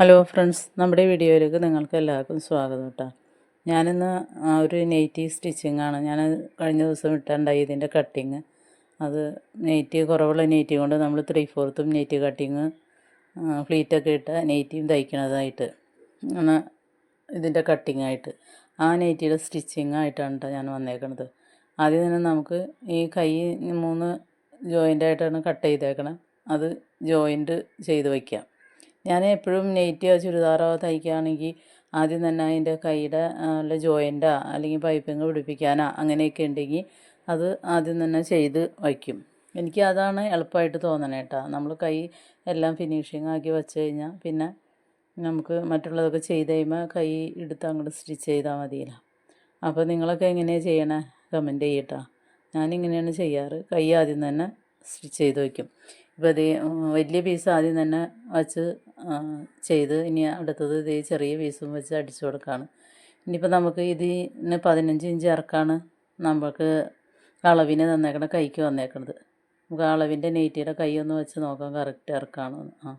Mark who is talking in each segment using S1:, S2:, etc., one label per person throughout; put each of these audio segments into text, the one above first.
S1: Hello friends നമ്മുടെ വീഡിയോയിലേക്ക് നിങ്ങൾക്ക് എല്ലാവർക്കും സ്വാഗതം കേട്ടോ. ഞാനിന്ന് ഒരു നെയ്റ്റി സ്റ്റിച്ചിങ് ആണ് ഞാൻ കഴിഞ്ഞ ദിവസം ഇട്ടുണ്ടായി ഇതിന്റെ കട്ടിങ് അത് നെയ്റ്റ് കുറവുള്ള നെയ്റ്റി കൊണ്ട് നമ്മൾ ത്രീ ഫോർത്തും നെയ്റ്റ് കട്ടിങ് ഫ്ലീറ്റൊക്കെ ഇട്ട നെയ്റ്റിയും തയ്ക്കണതായിട്ട്. ആണ് ഇതിന്റെ കട്ടിങ് ആയിട്ട്. ആ നെയ്റ്റിയുടെ സ്റ്റിച്ചിങ് ആയിട്ടാണ് കേട്ടോ ഞാൻ വന്നേക്കണത്. ആദ്യം തന്നെ നമുക്ക് ഈ കൈ മൂന്ന് ജോയിന്റായിട്ടാണ് കട്ട് ചെയ്തേക്കണം. അത് ജോയിന്റ് ചെയ്ത് വയ്ക്കാം ഞാൻ എപ്പോഴും നെയ്റ്റിയോ ചുരിദാറോ തയ്ക്കുകയാണെങ്കിൽ ആദ്യം തന്നെ അതിന്റെ കൈയുടെ അല്ല ജോയിന്റാ അല്ലെങ്കിൽ പൈപ്പിങ് പിടിപ്പിക്കാനാ അങ്ങനെയൊക്കെ ഉണ്ടെങ്കിൽ അത് ആദ്യം തന്നെ ചെയ്ത് വയ്ക്കും. എനിക്ക് അതാണ് എളുപ്പമായിട്ട് തോന്നണേ കേട്ടോ. നമ്മൾ കൈ എല്ലാം ഫിനിഷിങ് ആക്കി വെച്ച് കഴിഞ്ഞാൽ പിന്നെ നമുക്ക് മറ്റുള്ളതൊക്കെ ചെയ്ത് കഴിയുമ്പോൾ കൈ എടുത്ത് അങ്ങോട്ട് സ്റ്റിച്ച് ചെയ്താൽ മതിയല്ലോ. അപ്പോൾ നിങ്ങളൊക്കെ എങ്ങനെയാണ് ചെയ്യണേ? കമന്റ് ചെയ്യട്ടോ ഞാനിങ്ങനെയാണ് ചെയ്യാറ്. കൈ ആദ്യം തന്നെ സ്റ്റിച്ച് ചെയ്ത് വയ്ക്കും. ഇപ്പോൾ വലിയ പീസ് ആദ്യം തന്നെ വച്ച് ചെയ്ത് ഇനി അടുത്തത് ഇത് ചെറിയ പീസും വെച്ച് അടിച്ചു കൊടുക്കുകയാണ് ഇനിയിപ്പോൾ നമുക്ക് ഇതിന് പതിനഞ്ച് ഇഞ്ച് ഇറക്കാണ് നമുക്ക് അളവിന് തന്നേക്കണ കൈക്ക് വന്നേക്കണത്. നമുക്ക് അളവിന്റെ നെയ്റ്റിയുടെ കൈ ഒന്ന് വെച്ച് നോക്കാം കറക്റ്റ് ഇറക്കാണ് ആ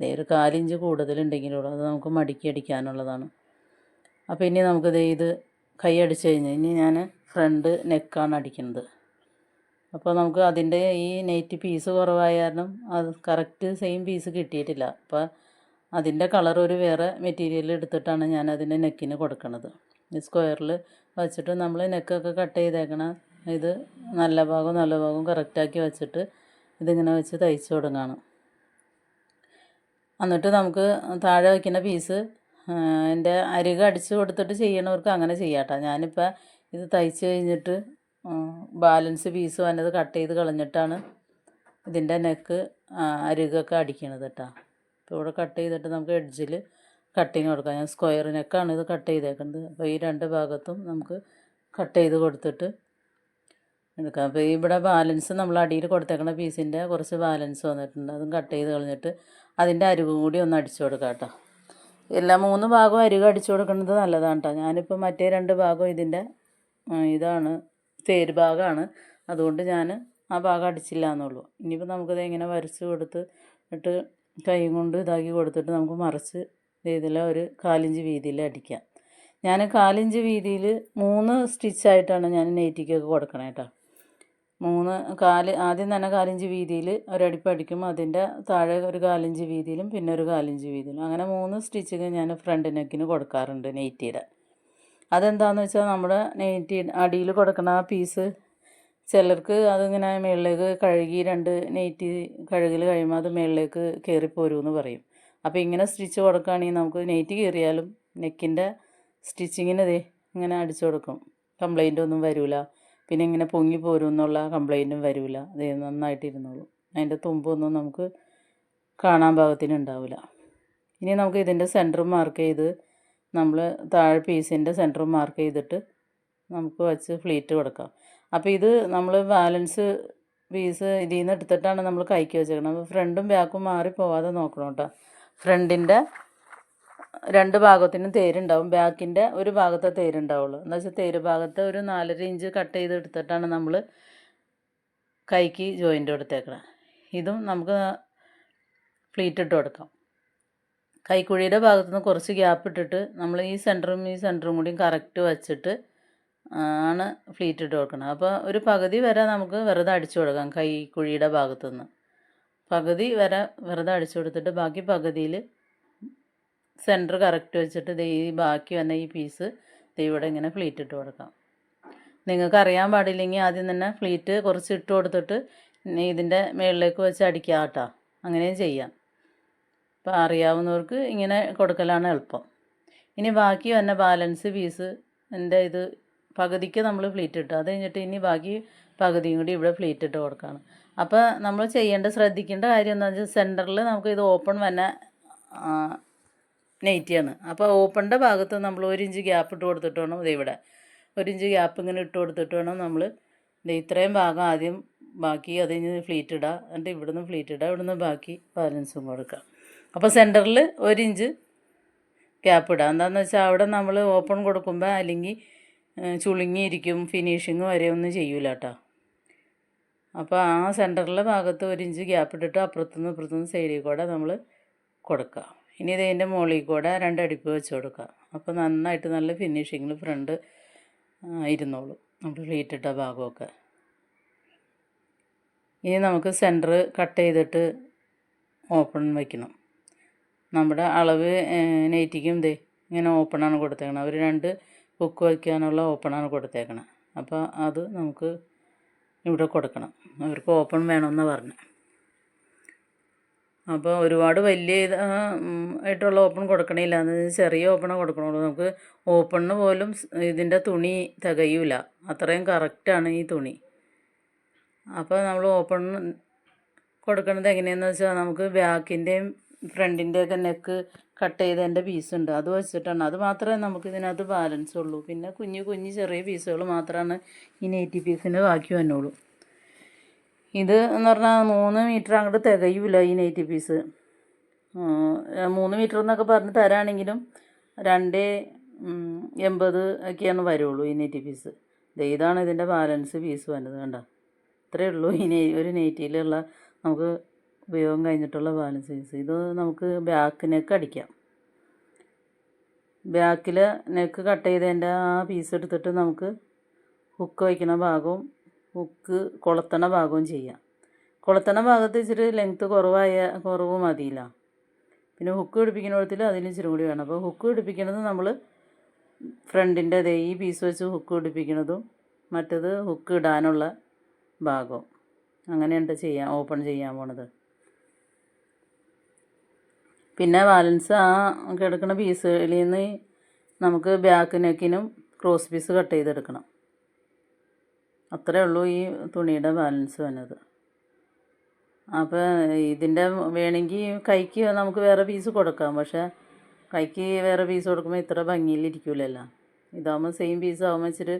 S1: ഇതേ ഒരു കാലിഞ്ച് കൂടുതലുണ്ടെങ്കിലുള്ളൂ അത് നമുക്ക് മടക്കി അടിക്കാനുള്ളതാണ്. അപ്പോൾ ഇനി നമുക്കിത് ഇത് കൈ അടിച്ച് കഴിഞ്ഞ് ഇനി ഞാൻ ഫ്രണ്ട് നെക്കാണ് അടിക്കുന്നത് അപ്പോൾ നമുക്ക് അതിന്റെ ഈ നെറ്റ് പീസ് കുറവായ കാരണം അത് കറക്റ്റ് സെയിം പീസ് കിട്ടിയിട്ടില്ല. അപ്പോൾ അതിന്റെ കളർ ഒരു വേറെ മെറ്റീരിയൽ എടുത്തിട്ടാണ് ഞാൻ അതിന്റെ നെക്കിന് കൊടുക്കുന്നത് ഈ സ്ക്വയറിൽ വച്ചിട്ട് നമ്മൾ നെക്കൊക്കെ കട്ട് ചെയ്തേക്കണ ഇത് നല്ല ഭാഗവും നല്ല ഭാഗവും കറക്റ്റാക്കി വെച്ചിട്ട് ഇതിങ്ങനെ വെച്ച് തയ്ച്ച് തുടങ്ങാണ് എന്നിട്ട് നമുക്ക് താഴെ വയ്ക്കുന്ന പീസ് എന്റെ അരിക അടിച്ച് കൊടുത്തിട്ട് ചെയ്യണവർക്ക് അങ്ങനെ ചെയ്യാട്ടോ. ഞാനിപ്പോൾ ഇത് തയ്ച്ച് കഴിഞ്ഞിട്ട് ബാലൻസ് പീസ് വന്നത് കട്ട് ചെയ്ത് കളഞ്ഞിട്ടാണ് ഇതിന്റെ നെക്ക് അരികൊക്കെ അടിക്കണത് കേട്ടോ. അപ്പോൾ ഇവിടെ കട്ട് ചെയ്തിട്ട് നമുക്ക് എഡ്ജിൽ കട്ടിങ് കൊടുക്കാം. ഞാൻ സ്ക്വയർ നെക്കാണ് ഇത് കട്ട് ചെയ്തേക്കുന്നത് അപ്പോൾ ഈ രണ്ട് ഭാഗത്തും നമുക്ക് കട്ട് ചെയ്ത് കൊടുത്തിട്ട് എടുക്കാം. അപ്പോൾ ഇവിടെ ബാലൻസ് നമ്മൾ അടിയിൽ കൊടുത്തേക്കുന്ന പീസിന്റെ കുറച്ച് ബാലൻസ് വന്നിട്ടുണ്ട്. അതും കട്ട് ചെയ്ത് കളഞ്ഞിട്ട് അതിന്റെ അരികും കൂടി ഒന്ന് അടിച്ചു കൊടുക്കാം കേട്ടോ. എല്ലാ മൂന്ന് ഭാഗവും അരികു അടിച്ചു കൊടുക്കുന്നത് നല്ലതാണ് കേട്ടോ. ഞാനിപ്പോൾ മറ്റേ രണ്ട് ഭാഗവും ഇതിന്റെ ഇതാണ് തേര് ഭാഗമാണ് അതുകൊണ്ട് ഞാൻ ആ ഭാഗം അടിച്ചില്ല എന്നുള്ളൂ ഇനിയിപ്പോൾ നമുക്കത് എങ്ങനെ വരച്ച് കൊടുത്ത് ഇട്ട് കൈ കൊണ്ട് ഇതാക്കി കൊടുത്തിട്ട് നമുക്ക് മറിച്ച് ഇതിൽ ഒരു കാലിഞ്ച് വീതിയിൽ അടിക്കാം. ഞാൻ കാലിഞ്ച് വീതിയിൽ മൂന്ന് സ്റ്റിച്ചായിട്ടാണ് ഞാൻ നെയ്റ്റിക്കൊക്കെ കൊടുക്കണേ കേട്ടോ. മൂന്ന് കാൽ ആദ്യം തന്നെ കാലിഞ്ച് വീതിയിൽ ഒരടിപ്പ് അടിക്കും അതിന്റെ താഴെ ഒരു കാലിഞ്ച് വീതിയിലും പിന്നെ ഒരു കാലിഞ്ച് വീതിയിലും. അങ്ങനെ മൂന്ന് സ്റ്റിച്ചിങ് ഞാൻ ഫ്രണ്ട് നെക്കിന് കൊടുക്കാറുണ്ട് നെയ്റ്റിയുടെ. അതെന്താണെന്ന് വെച്ചാൽ നമ്മുടെ നെയ്റ്റി അടിയിൽ കൊടുക്കുന്ന ആ പീസ് ചിലർക്ക് അതിങ്ങനെ മുകളിലേക്ക് കഴുകി രണ്ട് നെയ്റ്റി കഴുകൽ കഴിയുമ്പോൾ അത് മുകളിലേക്ക് കയറിപ്പോരുമെന്ന് പറയും. അപ്പോൾ ഇങ്ങനെ സ്റ്റിച്ച് കൊടുക്കുകയാണെങ്കിൽ നമുക്ക് നെയ്റ്റ് കയറിയാലും നെക്കിന്റെ സ്റ്റിച്ചിങ്ങിന് ദേ ഇങ്ങനെ അടിച്ചു കൊടുക്കും. കംപ്ലൈന്റ് ഒന്നും വരില്ല പിന്നെ ഇങ്ങനെ പൊങ്ങി പോരും എന്നുള്ള കംപ്ലൈന്റും വരില്ല അത് നന്നായിട്ട് ഇരുന്നോളും അതിന്റെ തുമ്പൊന്നും നമുക്ക് കാണാൻ പാകത്തിന് ഉണ്ടാവില്ല ഇനി നമുക്ക് ഇതിന്റെ സെന്റർ മാർക്ക് ചെയ്ത് നമ്മൾ താഴെ പീസിന്റെ സെന്റർ മാർക്ക് ചെയ്തിട്ട് നമുക്ക് വച്ച് ഫ്ലീറ്റ് കൊടുക്കാം. അപ്പോൾ ഇത് നമ്മൾ ബാലൻസ് പീസ് ഇതിൽ നിന്ന് എടുത്തിട്ടാണ് നമ്മൾ കൈക്ക് വെച്ചേക്കണം അപ്പോൾ ഫ്രണ്ടും ബാക്കും മാറി പോവാതെ നോക്കണം കേട്ടോ ഫ്രണ്ടിന്റെ രണ്ട് ഭാഗത്തിനും തേരുണ്ടാവും. ബാക്കിന്റെ ഒരു ഭാഗത്തെ തേരുണ്ടാവുള്ളൂ. എന്താ വെച്ചാൽ തേര് ഭാഗത്ത് ഒരു നാലര ഇഞ്ച് കട്ട് ചെയ്ത് എടുത്തിട്ടാണ് നമ്മൾ കൈക്ക് ജോയിന്റ് കൊടുത്തേക്കണം. ഇതും നമുക്ക് ഫ്ലീറ്റ് ഇട്ട് കൊടുക്കാം. കൈക്കുഴിയുടെ ഭാഗത്തു നിന്ന് കുറച്ച് ഗ്യാപ്പ് ഇട്ടിട്ട് നമ്മൾ ഈ സെന്ററും ഈ സെന്ററും കൂടിയും കറക്റ്റ് വെച്ചിട്ട് ആണ് ഫ്ലീറ്റ് ഇട്ട് കൊടുക്കണം. അപ്പോൾ ഒരു പകുതി വരെ നമുക്ക് വെറുതെ അടിച്ചു കൊടുക്കാം കൈക്കുഴിയുടെ ഭാഗത്തു നിന്ന് പകുതി വരെ വെറുതെ അടിച്ചു കൊടുത്തിട്ട് ബാക്കി പകുതിയിൽ സെന്റർ കറക്റ്റ് വെച്ചിട്ട് ഈ ബാക്കി വന്ന ഈ പീസ് ഇവിടെ ഇങ്ങനെ ഫ്ലീറ്റ് ഇട്ട് കൊടുക്കാം. നിങ്ങൾക്ക് അറിയാൻ പാടില്ലെങ്കിൽ ആദ്യം തന്നെ ഫ്ലീറ്റ് കുറച്ച് ഇട്ട് കൊടുത്തിട്ട് ഇതിന്റെ മുകളിലേക്ക് വെച്ച് അടിക്കാം കേട്ടോ. അങ്ങനെയും ചെയ്യാം. അപ്പോൾ അറിയാവുന്നവർക്ക് ഇങ്ങനെ കൊടുക്കലാണ് എളുപ്പം. ഇനി ബാക്കി വന്ന ബാലൻസ് പീസ് എന്റെ ഇത് പകുതിക്ക് നമ്മൾ ഫ്ലീറ്റ് ഇട്ടു. അത് കഴിഞ്ഞിട്ട് ഇനി ബാക്കി പകുതിയും കൂടി ഇവിടെ ഫ്ലീറ്റ് ഇട്ട് കൊടുക്കുകയാണ് അപ്പോൾ നമ്മൾ ചെയ്യേണ്ട ശ്രദ്ധിക്കേണ്ട കാര്യം എന്താണെന്ന് വെച്ചാൽ സെന്ററിൽ നമുക്ക് ഇത് ഓപ്പൺ വന്ന നെയ്റ്റിയാണ് അപ്പോൾ ഓപ്പണിന്റെ ഭാഗത്ത് നമ്മൾ ഒരു ഇഞ്ച് ഗ്യാപ്പ് ഇട്ട് കൊടുത്തിട്ട് വേണം ഇത് ഇവിടെ. ഒരു ഇഞ്ച് ഗ്യാപ്പ് ഇങ്ങനെ ഇട്ട് കൊടുത്തിട്ട് വേണം നമ്മൾ ഇത് ഇത്രയും ഭാഗം ആദ്യം ബാക്കി അത് കഴിഞ്ഞ് ഫ്ലീറ്റ് ഇടുക എന്നിട്ട് ഇവിടുന്ന് ഫ്ലീറ്റ് ഇടുക ഇവിടുന്ന് ബാക്കി ബാലൻസും കൊടുക്കുക അപ്പോൾ സെന്ററിൽ ഒരു ഇഞ്ച് ഗ്യാപ്പ് ഇടുക എന്താണെന്ന് വെച്ചാൽ അവിടെ നമ്മൾ ഓപ്പൺ കൊടുക്കുമ്പോൾ അല്ലെങ്കിൽ ചുളുങ്ങിയിരിക്കും ഫിനിഷിങ് വരെ ഒന്നും ചെയ്യൂല കേട്ടോ അപ്പോൾ ആ സെന്ററിലെ ഭാഗത്ത് ഒരു ഇഞ്ച് ഗ്യാപ്പ് ഇട്ടിട്ട് അപ്പുറത്തുനിന്ന് ഇപ്പുറത്തുനിന്ന് സൈഡിൽ കൂടെ നമ്മൾ കൊടുക്കുക ഇനി ഇതിന്റെ മുകളിൽ കൂടെ രണ്ടടിപ്പ് വെച്ച് കൊടുക്കുക അപ്പോൾ നന്നായിട്ട് നല്ല ഫിനിഷിങ്ങിൽ ഫ്രണ്ട് ഇരുന്നോളൂ. നമ്മൾ പ്ലീറ്റ് ഭാഗമൊക്കെ. ഇനി നമുക്ക് സെന്റർ കട്ട് ചെയ്തിട്ട് ഓപ്പൺ വയ്ക്കണം നമ്മുടെ അളവ് നെയ്റ്റിക്കും ദേ ഇങ്ങനെ ഓപ്പണാണ് കൊടുത്തേക്കണത് അവർ രണ്ട് ഹുക്ക് വയ്ക്കാനുള്ള ഓപ്പണാണ് കൊടുത്തേക്കണത് അപ്പോൾ അത് നമുക്ക് ഇവിടെ കൊടുക്കണം. അവർക്ക് ഓപ്പൺ വേണമെന്ന് പറഞ്ഞു. അപ്പോൾ ഒരുപാട് വലിയ ആയിട്ടുള്ള ഓപ്പൺ കൊടുക്കണില്ല. ചെറിയ ഓപ്പണ കൊടുക്കണുള്ളൂ. നമുക്ക് ഓപ്പണിന് പോലും ഇതിന്റെ തുണി തികയൂല. അത്രയും കറക്റ്റാണ് ഈ തുണി. അപ്പോൾ നമ്മൾ ഓപ്പൺ കൊടുക്കണത് എങ്ങനെയാണെന്ന് വെച്ചാൽ നമുക്ക് ബാക്കിന്റെയും ഫ്രണ്ടിന്റെയൊക്കെ നെക്ക് കട്ട് ചെയ്തതിന്റെ പീസുണ്ട് അത് വെച്ചിട്ടാണ്. അത് മാത്രമേ നമുക്ക് ഇതിനകത്ത് ബാലൻസ് ഉള്ളൂ. പിന്നെ കുഞ്ഞു കുഞ്ഞു ചെറിയ പീസുകൾ മാത്രമാണ് ഈ നെറ്റി പീസിന് ബാക്കി വന്നുള്ളൂ. ഇത് എന്ന് പറഞ്ഞാൽ മൂന്ന് മീറ്റർ അങ്ങോട്ട് തികയൂല ഈ നെറ്റി പീസ് മൂന്ന് മീറ്റർ എന്നൊക്കെ പറഞ്ഞ് തരാണെങ്കിലും രണ്ട് എൺപത് ഒക്കെയാണ് വരുള്ളൂ ഈ നെറ്റി പീസ് ഇതാണ് ഇതിന്റെ ബാലൻസ് പീസ് വന്നത് കണ്ട? ഇത്രയേ ഉള്ളൂ ഈ നെയ് ഒരു നെയ്റ്റിയിലുള്ള നമുക്ക് ഉപയോഗം കഴിഞ്ഞിട്ടുള്ള ബാലൻസ് ചെയ്ത് ഇത് നമുക്ക് ബാക്ക് നെക്ക് അടിക്കാം. ബാക്കിൽ നെക്ക് കട്ട് ചെയ്തതിന്റെ ആ പീസ് എടുത്തിട്ട് നമുക്ക് ഹുക്ക് വയ്ക്കുന്ന ഭാഗവും ഹുക്ക് കൊളുത്തണ ഭാഗവും ചെയ്യാം. കൊളുത്തണ ഭാഗത്ത് ഇച്ചിരി ലെങ്ത്ത് കുറവായ കുറവ് മതിയില്ല. പിന്നെ ഹുക്ക് പിടിപ്പിക്കുന്നിടത്തിൽ അതിന് ഇച്ചിരി കൂടി വേണം. അപ്പോൾ ഹുക്ക് പിടിപ്പിക്കുന്നത് നമ്മൾ ഫ്രണ്ടിന്റെ അതേ ഈ പീസ് വെച്ച് ഹുക്ക് പിടിപ്പിക്കുന്നതും മറ്റത് ഹുക്ക് ഇടാനുള്ള ഭാഗവും. അങ്ങനെയുണ്ട് ചെയ്യാൻ ഓപ്പൺ ചെയ്യാൻ പോണത്. പിന്നെ ബാലൻസ് ആ കിടക്കുന്ന പീസുകളിൽ നിന്ന് നമുക്ക് ബാക്ക് നെക്കിനും ക്രോസ് പീസ് കട്ട് ചെയ്തെടുക്കണം. അത്രേ ഉള്ളൂ ഈ തുണിയുടെ ബാലൻസ് വന്നത്. അപ്പോൾ ഇതിന്റെ വേണമെങ്കിൽ കൈക്ക് നമുക്ക് വേറെ പീസ് കൊടുക്കാം. പക്ഷേ കൈക്ക് വേറെ പീസ് കൊടുക്കുമ്പോൾ ഇത്ര ഭംഗിയിലിരിക്കില്ലല്ലോ ഇതാകുമ്പോൾ സെയിം പീസ് ആകുമ്പോൾ ഇച്ചിരി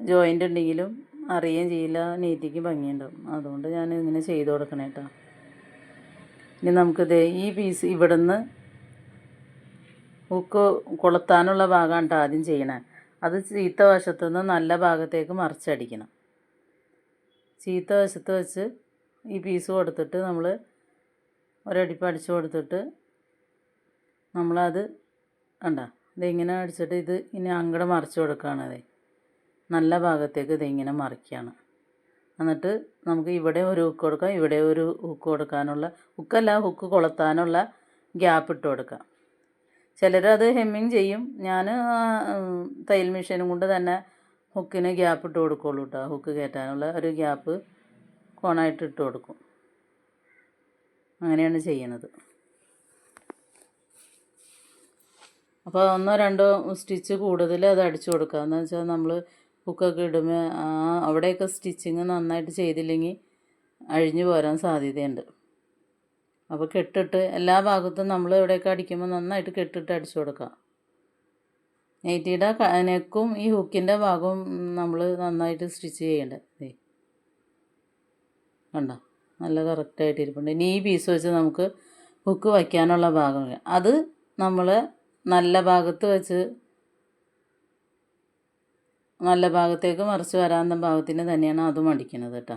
S1: ജോയിന്റ് ഉണ്ടെങ്കിലും അറിയുകയും ചെയ്യില്ല നീറ്റിക്ക് ഭംഗിയുണ്ടാവും. അതുകൊണ്ട് ഞാൻ ഇങ്ങനെ ചെയ്ത് കൊടുക്കണേ കേട്ടോ ഇനി നമുക്ക് ദേ ഈ പീസ് ഇവിടുന്ന് ഹുക്ക് കൊളുത്താനുള്ള ഭാഗമാണ് ആദ്യം ചെയ്യണേ. അത് ചീത്ത വശത്തു നിന്ന് നല്ല ഭാഗത്തേക്ക് മറിച്ചടിക്കണം. ചീത്ത വശത്ത് വെച്ച് ഈ പീസ് കൊടുത്തിട്ട് നമ്മൾ ഒരടിപ്പ് അടിച്ചു കൊടുത്തിട്ട് നമ്മളത് കണ്ട ഇതിങ്ങനെ അടിച്ചിട്ട് ഇത് ഇനി അങ്ങോട്ട് മറിച്ച് കൊടുക്കുകയാണ് അതെ നല്ല ഭാഗത്തേക്ക് ഇതിങ്ങനെ മറിക്കുകയാണ് എന്നിട്ട് നമുക്ക് ഇവിടെ ഒരു ഹുക്ക് കൊടുക്കാം ഇവിടെ ഒരു ഹുക്ക് കൊടുക്കാനുള്ള ഹുക്കല്ല ഹുക്ക് കൊളുത്താനുള്ള ഗ്യാപ്പ് ഇട്ട് കൊടുക്കാം. ചിലരത് ഹെമ്മിങ് ചെയ്യും. ഞാൻ തയ്യൽ മെഷീനും കൊണ്ട് തന്നെ ഹുക്കിന് ഗ്യാപ്പ് ഇട്ട് കൊടുക്കുള്ളൂ കേട്ടോ ഹുക്ക് കയറ്റാനുള്ള ഒരു ഗ്യാപ്പ് കോണായിട്ട് ഇട്ട് കൊടുക്കും. അങ്ങനെയാണ് ചെയ്യണത്. അപ്പോൾ ഒന്നോ രണ്ടോ സ്റ്റിച്ച് കൂടുതൽ അത് അടിച്ചു കൊടുക്കുക എന്ന് വെച്ചാൽ നമ്മൾ ഹുക്കൊക്കെ ഇടുമ്പോൾ ആ അവിടെയൊക്കെ സ്റ്റിച്ചിങ് നന്നായിട്ട് ചെയ്തില്ലെങ്കിൽ അഴിഞ്ഞു പോരാൻ സാധ്യതയുണ്ട്. അപ്പോൾ കെട്ടിട്ട് എല്ലാ ഭാഗത്തും നമ്മൾ എവിടെയൊക്കെ അടിക്കുമ്പോൾ നന്നായിട്ട് കെട്ടിട്ട് അടിച്ചു കൊടുക്കാം. നെയ്റ്റിയുടെ നെക്കും ഈ ഹുക്കിന്റെ ഭാഗവും നമ്മൾ നന്നായിട്ട് സ്റ്റിച്ച് ചെയ്യേണ്ടത് കണ്ടോ? നല്ല കറക്റ്റായിട്ട് ഇരിപ്പുണ്ട്. ഇനി ഈ പീസ് വെച്ച് നമുക്ക് ഹുക്ക് വയ്ക്കാനുള്ള ഭാഗം അത് നമ്മൾ നല്ല ഭാഗത്ത് വെച്ച് നല്ല ഭാഗത്തേക്ക് മറിച്ച് വരാവുന്ന ഭാഗത്തിന് തന്നെയാണ് അതും അടിക്കുന്നത് കേട്ടോ.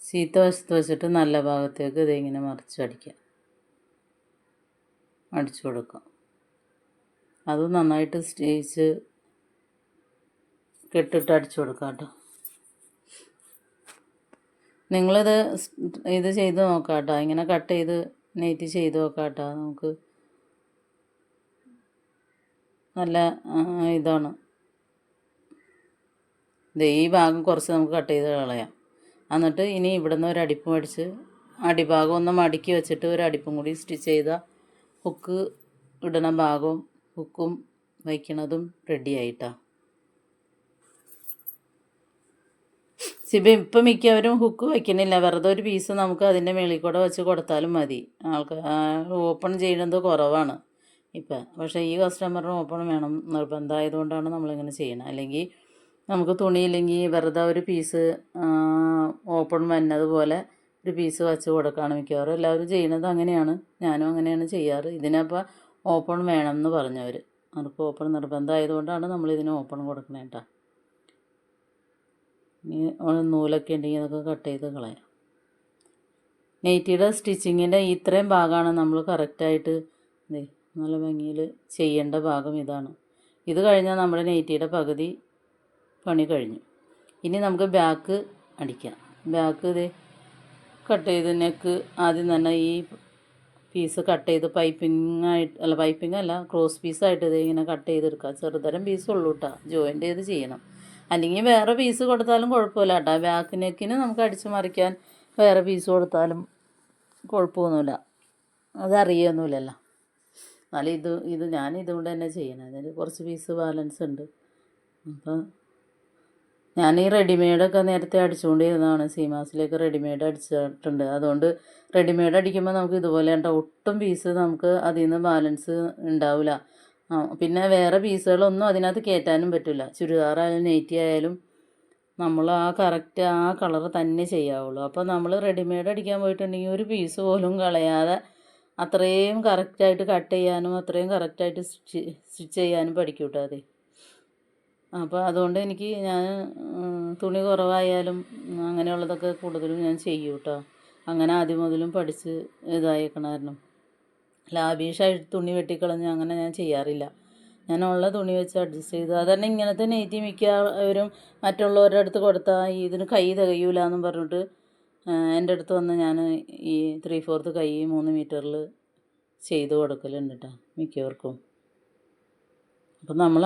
S1: ചീത്ത വശത്ത് വെച്ചിട്ട് നല്ല ഭാഗത്തേക്ക് ഇതിങ്ങനെ മറിച്ച് അടിക്കാം അടിച്ചു കൊടുക്കാം അത് നന്നായിട്ട് സ്റ്റേച്ച് കെട്ടിട്ട് അടിച്ചു കൊടുക്കാം കേട്ടോ. നിങ്ങളിത് ഇത് ചെയ്ത് നോക്കാം കേട്ടോ. ഇങ്ങനെ കട്ട് ചെയ്ത് നെയ്റ്റ് ചെയ്ത് നോക്കാം കേട്ടോ. നമുക്ക് നല്ല ഇതാണ്. ദേ ഈ ഭാഗം കുറച്ച് നമുക്ക് കട്ട് ചെയ്ത് കളയാം. എന്നിട്ട് ഇനി ഇവിടുന്ന് ഒരു അടിപ്പ് മേടിച്ച് അടിഭാഗം ഒന്ന് മടക്കി വെച്ചിട്ട് ഒരു അടിപ്പും കൂടി സ്റ്റിച്ച് ചെയ്ത ഹുക്ക് ഇടണ ഭാഗവും ഹുക്കും വയ്ക്കണതും റെഡി ആയിട്ടാ. സിബ ഇപ്പം മിക്കവരും ഹുക്ക് വയ്ക്കണില്ല വെറുതെ ഒരു പീസ് നമുക്ക് അതിന്റെ മേളിൽ കൂടെ വെച്ച് കൊടുത്താലും മതി. ആൾക്കാർ ഓപ്പൺ ചെയ്യുന്നത് കുറവാണ്. ഇപ്പം. പക്ഷേ ഈ കസ്റ്റമറിന് ഓപ്പൺ വേണം. നിർബന്ധമായതുകൊണ്ടാണ് നമ്മളിങ്ങനെ ചെയ്യണത് അല്ലെങ്കിൽ നമുക്ക് തുണിയില്ലെങ്കിൽ വെറുതെ ഒരു പീസ് ഓപ്പൺ വന്നതുപോലെ ഒരു പീസ് വച്ച് കൊടുക്കുകയാണ് മിക്കവാറും. എല്ലാവരും ചെയ്യുന്നത് അങ്ങനെയാണ്. ഞാനും അങ്ങനെയാണ് ചെയ്യാറ്. ഇതിനപ്പം ഓപ്പൺ വേണം എന്ന് പറഞ്ഞവർ അവർക്ക് ഓപ്പൺ നിർബന്ധമായതുകൊണ്ടാണ് നമ്മളിതിന് ഓപ്പൺ കൊടുക്കണേ കേട്ടോ ഇനി നൂലൊക്കെ ഉണ്ടെങ്കിൽ അതൊക്കെ കട്ട് ചെയ്ത് കളയാം. നെയ്റ്റിയുടെ സ്റ്റിച്ചിങ്ങിന്റെ ഇത്രയും ഭാഗമാണ് നമ്മൾ കറക്റ്റായിട്ട് ദേ നല്ല ഭംഗിയിൽ ചെയ്യേണ്ട ഭാഗം ഇതാണ്. ഇത് കഴിഞ്ഞാൽ നമ്മുടെ നെയ്റ്റിയുടെ പകുതി പണി കഴിഞ്ഞു. ഇനി നമുക്ക് ബാക്ക് അടിക്കാം. ബാക്ക് ഇത് കട്ട് ചെയ്ത് നെക്ക് ആദ്യം തന്നെ ഈ പീസ് കട്ട് ചെയ്ത് പൈപ്പിംഗ് ആയിട്ട് അല്ല പൈപ്പിംഗ് അല്ല ക്രോസ് പീസായിട്ട് ഇത് ഇങ്ങനെ കട്ട് ചെയ്തെടുക്കുക ചെറുതരം പീസ് ഉള്ളൂ കേട്ടോ ജോയിന്റ് ചെയ്ത് ചെയ്യണം. അല്ലെങ്കിൽ വേറെ പീസ് കൊടുത്താലും കുഴപ്പമില്ല കേട്ടോ ബാക്ക് നെക്കിന് നമുക്ക് അടിച്ച് മറിക്കാൻ വേറെ പീസ് കൊടുത്താലും കുഴപ്പമൊന്നുമില്ല. അതറിയൊന്നുമില്ലല്ലോ. എന്നാലും ഇത് ഇത് ഞാൻ ഇതുകൊണ്ട് തന്നെ ചെയ്യണം. അതിന് കുറച്ച് പീസ് ബാലൻസ് ഉണ്ട്. അപ്പം ഞാൻ ഈ റെഡിമെയ്ഡൊക്കെ നേരത്തെ അടിച്ചുകൊണ്ടിരുന്നതാണ് സീമാസിലേക്ക് റെഡിമെയ്ഡ് അടിച്ചിട്ടുണ്ട്. അതുകൊണ്ട് റെഡിമെയ്ഡ് അടിക്കുമ്പോൾ നമുക്ക് ഇതുപോലെ ഉണ്ടോ ഒട്ടും പീസ് നമുക്ക് അതിൽ നിന്ന് ബാലൻസ് ഉണ്ടാവില്ല പിന്നെ വേറെ പീസുകളൊന്നും അതിനകത്ത് കയറ്റാനും പറ്റില്ല ചുരിദാറായാലും നെയ്റ്റി ആയാലും നമ്മൾ ആ കറക്റ്റ് ആ കളർ തന്നെ ചെയ്യാവുള്ളൂ. അപ്പോൾ നമ്മൾ റെഡിമെയ്ഡ് അടിക്കാൻ പോയിട്ടുണ്ടെങ്കിൽ ഒരു പീസ് പോലും കളയാതെ അത്രയും കറക്റ്റായിട്ട് കട്ട് ചെയ്യാനും അത്രയും കറക്റ്റായിട്ട് സ്റ്റിച്ച് സ്റ്റിച്ച് ചെയ്യാനും പഠിക്കും കേട്ടോ അത്. അപ്പോൾ അതുകൊണ്ട് എനിക്ക് ഞാൻ തുണി കുറവായാലും അങ്ങനെയുള്ളതൊക്കെ കൂടുതലും ഞാൻ ചെയ്യും കേട്ടോ അങ്ങനെ ആദ്യം മുതലും പഠിച്ച് ഇതായേക്കണമായിരുന്നു ലാബീഷായിട്ട് തുണി വെട്ടിക്കളഞ്ഞ് അങ്ങനെ ഞാൻ ചെയ്യാറില്ല. ഞാൻ ഉള്ള തുണി വെച്ച് അഡ്ജസ്റ്റ് ചെയ്തു അതന്നെ ഇങ്ങനത്തെ നെയ്റ്റി മിക്കവരും മറ്റുള്ളവരുടെ അടുത്ത് കൊടുത്താൽ ഇതിന് കൈ തികയൂല എന്നും പറഞ്ഞിട്ട് എന്റെ അടുത്ത് വന്ന് ഞാൻ ഈ ത്രീ ഫോർത്ത് കൈ മൂന്ന് മീറ്ററിൽ ചെയ്ത് കൊടുക്കലുണ്ട് കേട്ടോ മിക്കവർക്കും. അപ്പം നമ്മൾ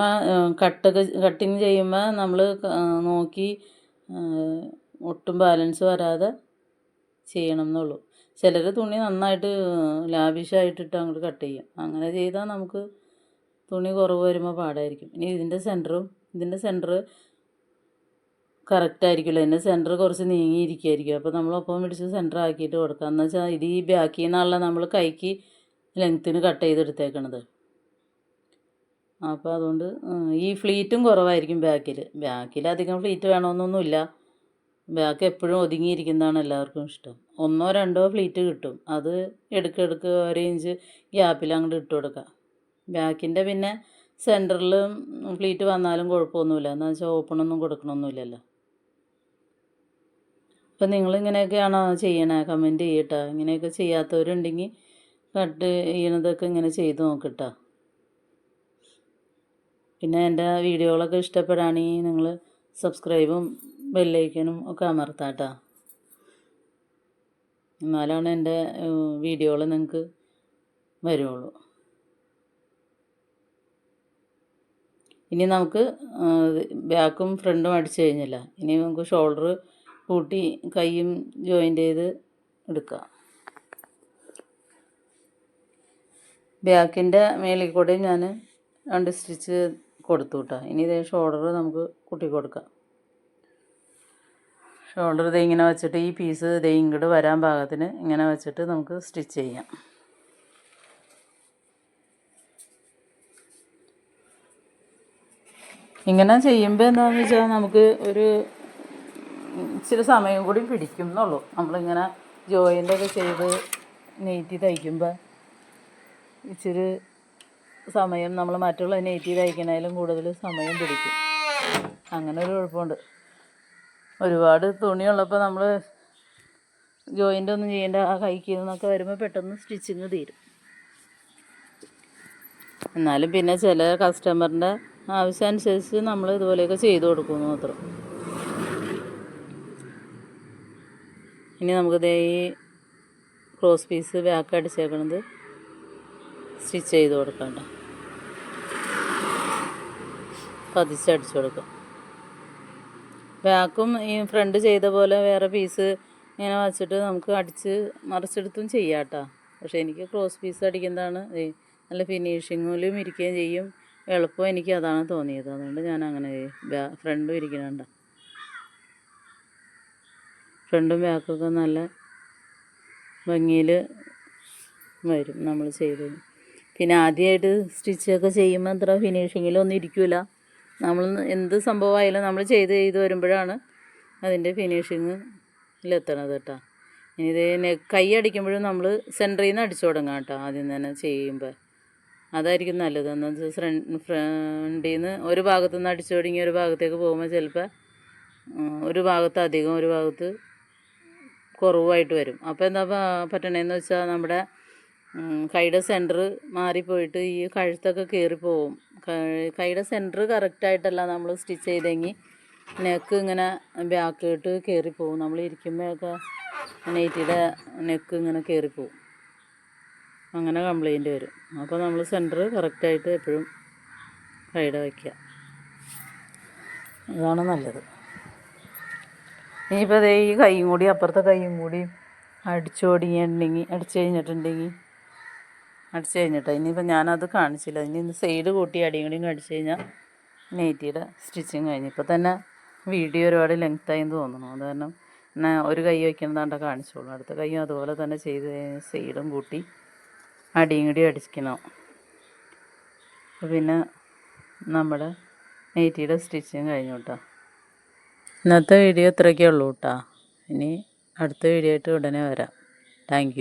S1: കട്ടൊക്കെ കട്ടിങ് ചെയ്യുമ്പോൾ നമ്മൾ നോക്കി ഒട്ടും ബാലൻസ് വരാതെ ചെയ്യണം എന്നുള്ളൂ ചിലർ തുണി നന്നായിട്ട് ലാവിഷായിട്ടിട്ട് അങ്ങോട്ട് കട്ട് ചെയ്യും. അങ്ങനെ ചെയ്താൽ നമുക്ക് തുണി കുറവ് വരുമ്പോൾ പാടായിരിക്കും. ഇനി ഇതിന്റെ സെന്ററും ഇതിന്റെ സെന്റർ കറക്റ്റ് ആയിരിക്കില്ല ഇതിന്റെ സെന്റർ കുറച്ച് നീങ്ങിയിരിക്കുമായിരിക്കും അപ്പോൾ നമ്മൾ ഒപ്പം പിടിച്ച് സെന്റർ ആക്കിയിട്ട് കൊടുക്കുക എന്ന് വെച്ചാൽ ഇത് ഈ ബാക്കിൽ നിന്നുള്ള നമ്മൾ കൈക്ക് ലെങ്ത്തിന് കട്ട് ചെയ്തെടുത്തേക്കണത്. അപ്പോൾ അതുകൊണ്ട് ഈ ഫ്ലീറ്റും കുറവായിരിക്കും ബാക്കിൽ ബാക്കിൽ അധികം ഫ്ലീറ്റ് വേണമെന്നൊന്നുമില്ല. ബാക്ക് എപ്പോഴും ഒതുങ്ങിയിരിക്കുന്നതാണ് എല്ലാവർക്കും ഇഷ്ടം. ഒന്നോ രണ്ടോ ഫ്ലീറ്റ് കിട്ടും. അത് എടുക്കെടുക്ക് ഒരു ഇഞ്ച് ഗ്യാപ്പിൽ അങ്ങോട്ട് ഇട്ട് കൊടുക്കുക ബാക്കിന്റെ പിന്നെ സെന്ററിൽ ഫ്ലീറ്റ് വന്നാലും കുഴപ്പമൊന്നുമില്ല. എന്ന് വെച്ചാൽ ഓപ്പണൊന്നും കൊടുക്കണമൊന്നുമില്ലല്ലോ. അപ്പം നിങ്ങൾ ഇങ്ങനെയൊക്കെയാണോ ചെയ്യണേ? കമന്റ് ചെയ്യട്ടോ. ഇങ്ങനെയൊക്കെ ചെയ്യാത്തവരുണ്ടെങ്കിൽ കട്ട് ചെയ്യണതൊക്കെ ഇങ്ങനെ ചെയ്ത് നോക്കട്ടോ. പിന്നെ എന്റെ വീഡിയോകളൊക്കെ ഇഷ്ടപ്പെടുകയാണെങ്കിൽ നിങ്ങൾ സബ്സ്ക്രൈബും ബെല്ലൈക്കനും ഒക്കെ അമർത്താട്ടോ. എന്നാലാണ് എന്റെ വീഡിയോകൾ നിങ്ങൾക്ക് വരുള്ളൂ. ഇനി നമുക്ക് ബാക്കും ഫ്രണ്ടും അടിച്ചു കഴിഞ്ഞില്ല. ഇനി നമുക്ക് ഷോൾഡർ കൂട്ടി കൈയും ജോയിന്റ് ചെയ്ത് എടുക്കുക. ബാക്കിന്റെ മേളിൽ കൂടെ ഞാൻ രണ്ട് സ്റ്റിച്ച് കൊടുത്തു കേട്ടോ ഇനി ഇതേ ഷോൾഡർ നമുക്ക് കൂട്ടി കൊടുക്കാം. ഷോൾഡർ ഇതേ ഇങ്ങനെ വെച്ചിട്ട് ഈ പീസ് ഇതേ ഇങ്ങോട്ട് വരാൻ പാകത്തിന് ഇങ്ങനെ വെച്ചിട്ട് നമുക്ക് സ്റ്റിച്ച് ചെയ്യാം. ഇങ്ങനെ ചെയ്യുമ്പോൾ എന്താണെന്ന് വെച്ചാൽ നമുക്ക് ഒരു ഇച്ചിരി സമയം കൂടി പിടിക്കും എന്നുള്ളൂ നമ്മളിങ്ങനെ ജോയിന്റൊക്കെ ചെയ്ത് നെയ്റ്റി തയ്ക്കുമ്പോൾ ഇച്ചിരി സമയം നമ്മൾ മറ്റുള്ള നെയ്റ്റി തയ്ക്കണേലും കൂടുതൽ സമയം പിടിക്കും. അങ്ങനെ ഒരു കുഴപ്പമുണ്ട്. ഒരുപാട് തുണിയുള്ളപ്പോൾ നമ്മൾ ജോയിന്റ് ഒന്നും ചെയ്യേണ്ട ആ കൈക്ക് നിന്നൊക്കെ വരുമ്പോൾ പെട്ടെന്ന് സ്റ്റിച്ചിങ് തീരും. എന്നാലും പിന്നെ ചില കസ്റ്റമറിന്റെ ആവശ്യം അനുസരിച്ച് നമ്മൾ ഇതുപോലെയൊക്കെ ചെയ്തു കൊടുക്കുമെന്ന് മാത്രം. ഇനി നമുക്ക് ദേ ഈ ക്രോസ് പീസ് ബാക്ക് അടിച്ചേക്കണത് സ്റ്റിച്ച് ചെയ്ത് കൊടുക്കണ്ട പതിച്ചടിച്ചു കൊടുക്കാം. ബാക്കും ഈ ഫ്രണ്ട് ചെയ്ത പോലെ വേറെ പീസ് ഇങ്ങനെ വച്ചിട്ട് നമുക്ക് അടിച്ച് മറിച്ചെടുത്തും ചെയ്യാം കേട്ടോ. പക്ഷേ എനിക്ക് ക്രോസ് പീസ് അടിക്കുന്നതാണ് നല്ല ഫിനിഷിങ്ങിലും ഇരിക്കുകയും ചെയ്യും. എളുപ്പം എനിക്ക് അതാണ് തോന്നിയത്. അതുകൊണ്ട് ഞാൻ അങ്ങനെ ഫ്രണ്ടും ഇരിക്കണണ്ട ഫ്രണ്ടും ബാക്കൊക്കെ നല്ല ഭംഗിയിൽ വരും നമ്മൾ ചെയ്ത്. പിന്നെ ആദ്യമായിട്ട് സ്റ്റിച്ചൊക്കെ ചെയ്യുമ്പോൾ അത്ര ഫിനിഷിങ്ങിലൊന്നും ഇരിക്കില്ല നമ്മൾ എന്ത് സംഭവമായാലും നമ്മൾ ചെയ്ത് ചെയ്ത് വരുമ്പോഴാണ് അതിന്റെ ഫിനിഷിങ്ങിലെത്തണത് കേട്ടോ. ഇനി ഇത് കൈ അടിക്കുമ്പോഴും നമ്മൾ സെന്ററിൽ നിന്ന് അടിച്ചു തുടങ്ങാം കേട്ടോ ആദ്യം തന്നെ ചെയ്യുമ്പോൾ അതായിരിക്കും നല്ലത്. എന്ന് വെച്ചാൽ ഫ്രണ്ട് ഫ്രണ്ടിൽ നിന്ന് ഒരു ഭാഗത്തു നിന്ന് അടിച്ചു തുടങ്ങി ഒരു ഭാഗത്തേക്ക് പോകുമ്പോൾ ചിലപ്പോൾ ഒരു ഭാഗത്ത് അധികം ഒരു ഭാഗത്ത് കുറവായിട്ട് വരും. അപ്പോൾ എന്താ പറ്റണേന്ന് വെച്ചാൽ നമ്മുടെ കൈയുടെ സെന്റർ മാറിപ്പോയിട്ട് ഈ കഴുത്തൊക്കെ കയറിപ്പോവും കൈയുടെ സെന്റർ കറക്റ്റായിട്ടല്ല നമ്മൾ സ്റ്റിച്ച് ചെയ്തെങ്കിൽ നെക്ക് ഇങ്ങനെ ബാക്കിലോട്ട് കയറിപ്പോവും നമ്മൾ ഇരിക്കുമ്പോഴൊക്കെ നൈറ്റിയുടെ നെക്ക് ഇങ്ങനെ കയറിപ്പോവും അങ്ങനെ കംപ്ലൈന്റ് വരും. അപ്പോൾ നമ്മൾ സെന്റർ കറക്റ്റായിട്ട് എപ്പോഴും കൈയുടെ വയ്ക്കുക അതാണ് നല്ലത്. ഇനിയിപ്പോൾ ഈ കൈയും കൂടി അപ്പുറത്തെ കൈയും കൂടി അടിച്ചു തുടങ്ങിയിട്ടുണ്ടെങ്കിൽ അടിച്ചു കഴിഞ്ഞിട്ടുണ്ടെങ്കിൽ അടിച്ചു കഴിഞ്ഞിട്ട്? ഇനിയിപ്പോൾ ഞാനത് കാണിച്ചില്ല. ഇനി ഇന്ന് സൈഡ് കൂട്ടി അടിയും കൂടിയും അടിച്ചു കഴിഞ്ഞാൽ നെയ്റ്റിയുടെ സ്റ്റിച്ചിങ് കഴിഞ്ഞു. ഇപ്പോൾ തന്നെ വീഡിയോ ഒരുപാട് ലെങ്ത്തായി തോന്നുന്നു. അത് കാരണം എന്നാൽ ഒരു കൈ വയ്ക്കുന്നതാണ്ട കാണിച്ചോളൂ. അടുത്ത കൈയും അതുപോലെ തന്നെ ചെയ്ത് സൈഡും കൂട്ടി അടിയും കൂടി അടിക്കണം. പിന്നെ നമ്മുടെ നെയ്റ്റിയുടെ സ്റ്റിച്ചിങ് കഴിഞ്ഞു കേട്ടോ. ഇന്നത്തെ വീഡിയോ ഇത്രയൊക്കെ ഉള്ളൂ കേട്ടോ ഇനി അടുത്ത വീഡിയോ ആയിട്ട് ഉടനെ വരാം. താങ്ക്